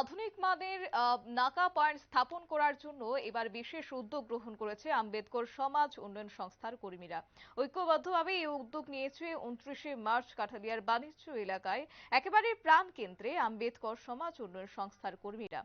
আধুনিক মানের নাকা পয়েন্ট স্থাপন করার জন্য এবার বিশেষ উদ্যোগ গ্রহণ করেছে আম্বেদকর সমাজ উন্নয়ন সংস্থার কর্মীরা। ঐক্যবদ্ধভাবে এই উদ্যোগ নিয়েছে উনত্রিশে মার্চ কাঠালিয়ার বাণিজ্য এলাকায় একেবারে প্রাণ কেন্দ্রে আম্বেদকর সমাজ উন্নয়ন সংস্থার কর্মীরা।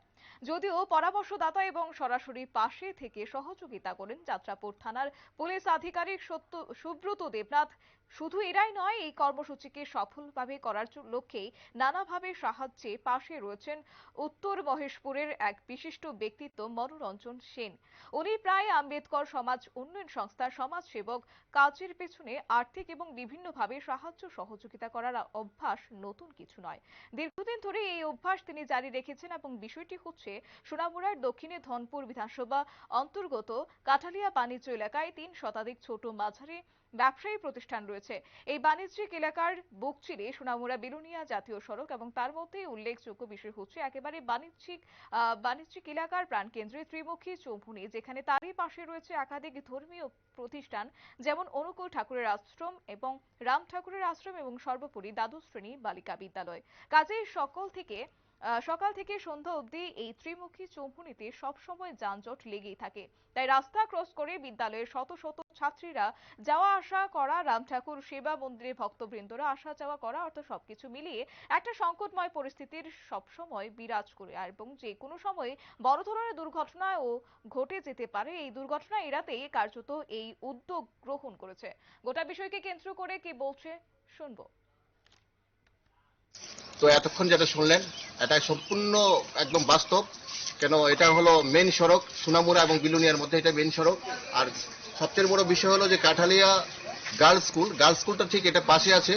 যদিও পরামর্শদাতা এবং সরাসরি পাশে থেকে সহযোগিতা করেন যাত্রাপুর থানার পুলিশ আধিকারিক সত্য, সুব্রত দেবনাথ। শুধু এরাই নয়, এই কর্মসূচিকে সফলভাবে করার লক্ষ্যেই নানাভাবে সাহায্যে পাশে রয়েছেন উত্তর মহেশপুরের এক বিশিষ্ট ব্যক্তিত্ব মনোরঞ্জন সেন। উনি প্রায় আম্বেদকর সমাজ উন্নয়ন সংস্থার সমাজসেবক, কাজের পেছনে আর্থিক এবং বিভিন্নভাবে সাহায্য সহযোগিতা করার অভ্যাস নতুন কিছু নয়। দীর্ঘদিন ধরে এই অভ্যাস তিনি জারি রেখেছেন এবং বিষয়টি হচ্ছে সোনামুড়ার দক্ষিণে ধনপুর বিধানসভা অন্তর্গত কাঠালিয়া বাণিজ্য এলাকায় তিন শতাধিক ছোট মাঝারি ব্যবসায়ী প্রতিষ্ঠান রয়েছে। এই বাণিজ্যিক এলাকার বুক চিরে সোনামুড়া বিলুনিয়া জাতীয় সড়ক এবং তার মধ্যে উল্লেখযোগ্য বিষয় হচ্ছে একেবারে বাণিজ্যিক আহ, বাণিজ্যিক এলাকার প্রাণকেন্দ্রে ত্রিমুখী চৌভুনি যেখানে তারই পাশে রয়েছে একাধিক ধর্মীয় প্রতিষ্ঠান যেমন অনুকূল ঠাকুরের আশ্রম এবং রাম ঠাকুরের আশ্রম এবং সর্বোপরি দ্বাদশ শ্রেণি বালিকা বিদ্যালয়। কাজেই সকল থেকে সকাল থেকে সন্ধ্যা অবধি এই ত্রিমুখী চৌমুনিতে সবসময় যানজট লেগেই থাকে। তাই রাস্তা ক্রস করে বিদ্যালয়ের শত শত ছাত্রীরা যাওয়া আসা করা, রাম ঠাকুর সেবা মন্দিরে ভক্তবৃন্দরা আসা যাওয়া করা, অর্থাৎ সবকিছু মিলিয়ে একটা সংকটময় পরিস্থিতির সবসময় বিরাজ করে। আর এবং যে কোনো সময় বড় ধরনের দুর্ঘটনা ও ঘটে যেতে পারে। এই দুর্ঘটনা এড়াতেই কার্যত এই উদ্যোগ গ্রহণ করেছে। গোটা বিষয়কে কেন্দ্র করে কি বলছে, শুনব। তো এতক্ষণ যেটা শুনলেন, এটা সম্পূর্ণ একদম বাস্তব। কেন, এটা হলো মেন সড়ক সোনামুড়া এবং বিলুনিয়ার মধ্যে এটা মেন সড়ক। আর সবচেয়ে বড় বিষয় হলো যে কাঠালিয়া গার্লস স্কুল গার্লস স্কুলটা ঠিক এটা পাশে আছে।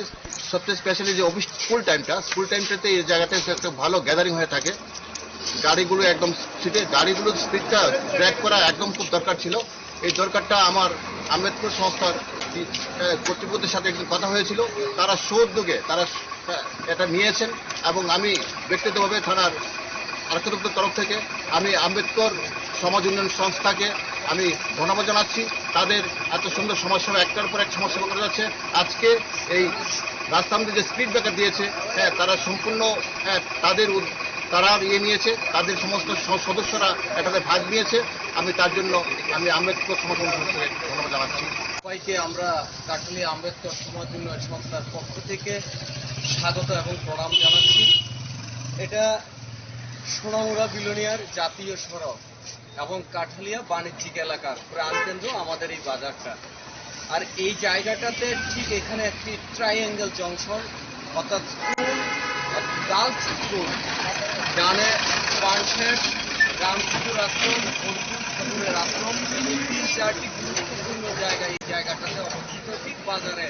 সবচেয়ে স্পেশালি যে অফিস স্কুল টাইমটা স্কুল টাইমটাতে এই জায়গাতে একটা ভালো গ্যাদারিং হয়ে থাকে। গাড়িগুলো একদম স্পিডে গাড়িগুলোর স্পিডটা ট্র্যাক করা একদম খুব দরকার ছিল। এই দরকারটা আমার আম্বেদকর সংস্থার কর্তৃপক্ষের সাথে একদিন কথা হয়েছিল। তারা সৌদ্যোগে তারা এটা নিয়েছেন এবং আমি ব্যক্তিগতভাবে থানার আরক্ষী তরফ থেকে আমি আম্বেদকর সমাজ উন্নয়ন সংস্থাকে আমি ধন্যবাদ জানাচ্ছি। তাদের এত সুন্দর সমাজসেবা, একটার পর এক সমাজসেবা করে যাচ্ছে। আজকে এই রাস্তার মধ্যে যে স্পিড ব্রেকার দিয়েছে হ্যাঁ তারা সম্পূর্ণ তাদের তারা ইয়ে নিয়েছে, তাদের সমস্ত সদস্যরা এটাতে ভাগ নিয়েছে। আমি তার জন্য আমি আম্বেদকর সমাজ উন্নয়ন সংস্থাকে ধন্যবাদ জানাচ্ছি। সবাইকে আমরা কাঠালি আম্বেদকর সমাজ উন্নয়ন সংস্থার পক্ষ থেকে স্বাগত এবং প্রণাম জানাচ্ছি। এটা সোনামুড়া বিলোনিয়ার জাতীয় সড়ক এবং কাঠালিয়া বাণিজ্যিক এলাকার প্রাণকেন্দ্র আমাদের এই বাজারটা। আর এই জায়গাটাতে ঠিক এখানে একটি ট্রাইঅ্যাঙ্গেল জংশন অর্থাৎ স্কুল, গার্লস স্কুল, ডানে আশ্রম আশ্রম তিন চারটি গুরুত্বপূর্ণ জায়গা এই জায়গাটাতে অবস্থিত ঠিক বাজারে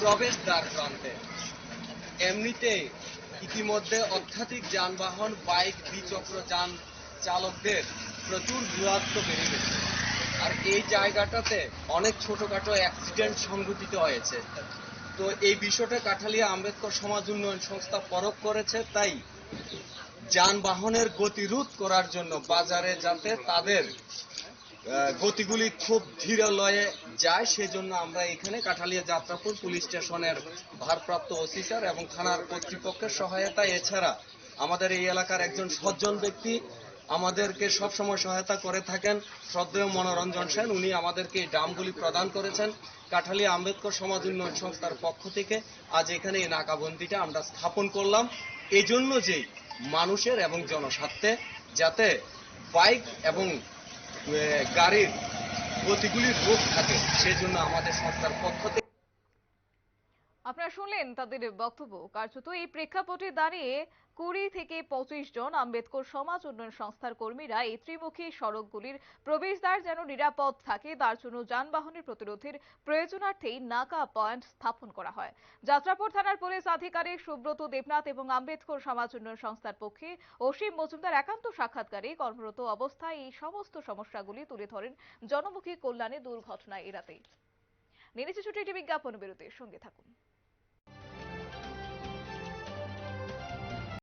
প্রবেশদ্বার প্রান্তে। এমনিতে ইতিমধ্যে অত্যাধিক যানবাহন, বাইক, দ্বিচক্র যান চালকদের প্রচুর দূরত্ব বেড়ে গেছে। আর এই জায়গাটাতে অনেক ছোটখাটো অ্যাক্সিডেন্ট সংঘটিত হয়েছে। তো এই বিষয়টা কাঠালিয়া আম্বেদকর সমাজ উন্নয়ন সংস্থা পরখ করেছে, তাই যানবাহনের গতিরোধ করার জন্য বাজারে যাতে তাদের গতিগুলি খুব ধীর লয়ে যায়, সেজন্য আমরা এখানে কাঠালিয়া যাত্রাপুর পুলিশ স্টেশনের ভারপ্রাপ্ত স্যার এবং থানার কর্তৃপক্ষের সহায়তা এছাড়া আমাদের এই এলাকার একজন সজ্জন ব্যক্তি আমাদেরকে সবসময় সহায়তা করে থাকেন, শ্রদ্ধেয় মনোরঞ্জন সেন। উনি আমাদেরকে এই ডামগুলি প্রদান করেছেন। কাঠালিয়া আম্বেদকর সমাজ উন্নয়ন সংস্থার পক্ষ থেকে আজ এখানে এই নাকাবন্দিটা আমরা স্থাপন করলাম। এই জন্য যে মানুষের এবং জনস্বার্থে যাতে বাইক এবং গাড়ির গতিগুলির রোধ থাকে সেজন্য আমাদের সংস্থার পক্ষ থেকে আপনারা শুনলেন তাদের বক্তব্য। কার্যত এই প্রেক্ষাপটে দাঁড়িয়ে কুড়ি থেকে পঁচিশ জন আম্বেদকর সমাজ উন্নয়ন সংস্থার কর্মীরা এই ত্রিমুখী সড়কগুলির প্রবেশদ্বার যেন নিরাপদ থাকে, তার জন্য যানবাহনের প্রতিরোধের প্রয়োজনার্থেই নাকা পয়েন্ট স্থাপন করা হয়। যাত্রাপুর থানার পুলিশ আধিকারিক সুব্রত দেবনাথ এবং আম্বেদকর সমাজ উন্নয়ন সংস্থার পক্ষে অসীম মজুমদার একান্ত সাক্ষাৎকারে কর্মরত অবস্থায় এই সমস্ত সমস্যাগুলি তুলে ধরেন জনমুখী কল্যাণে দুর্ঘটনা এড়াতে নিয়ে নিচ্ছে ছোট একটি বিজ্ঞাপন বিরতির সঙ্গে থাকুন।